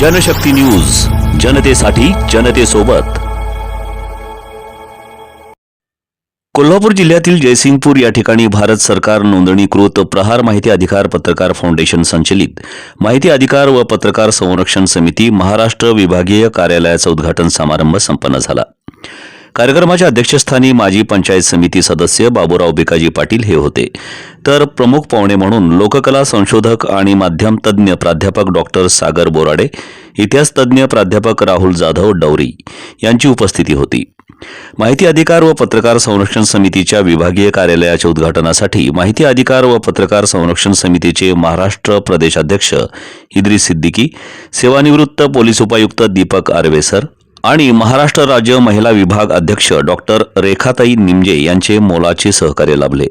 Janshakti news जनतेसाठी जनतेसोबत. कोल्हापूर जिल्ह्यातील जयसिंगपूर या ठिकाणी भारत सरकार नोंदणीकृत प्रहार माहिती अधिकार पत्रकार फाउंडेशन संचलित. माहिती अधिकार व पत्रकार संरक्षण समिती महाराष्ट्र विभागीय कार्यालयाचा उद्घाटन समारंभ संपन्न झाला. कार्यक्रमाच्या अध्यक्षस्थानी माजी पंचायत समिती सदस्य बाबूराव बिकाजी पाटील हे होते. तर प्रमुख पाहुणे म्हणून लोककला संशोधक आणि माध्यम तज्ज्ञ प्राध्यापक डॉक्टर सागर बोराडे इतिहास तज्ज्ञ प्राध्यापक राहुल जाधव डवरी यांची उपस्थिती होती. माहिती अधिकार व पत्रकार संरक्षण समितीच्या विभागीय कार्यालयाच्या उद्घाटनासाठी माहिती अधिकार व पत्रकार संरक्षण समितीचे महाराष्ट्र प्रदेशाध्यक्ष इद्री सिद्दीकी सेवानिवृत्त पोलीस उपायुक्त दीपक आर्वेसर आणि महाराष्ट्र राज्य महिला विभाग अध्यक्ष डॉक्टर रेखाताई निमजे यांचे मोलाचे सहकार्य लाभले.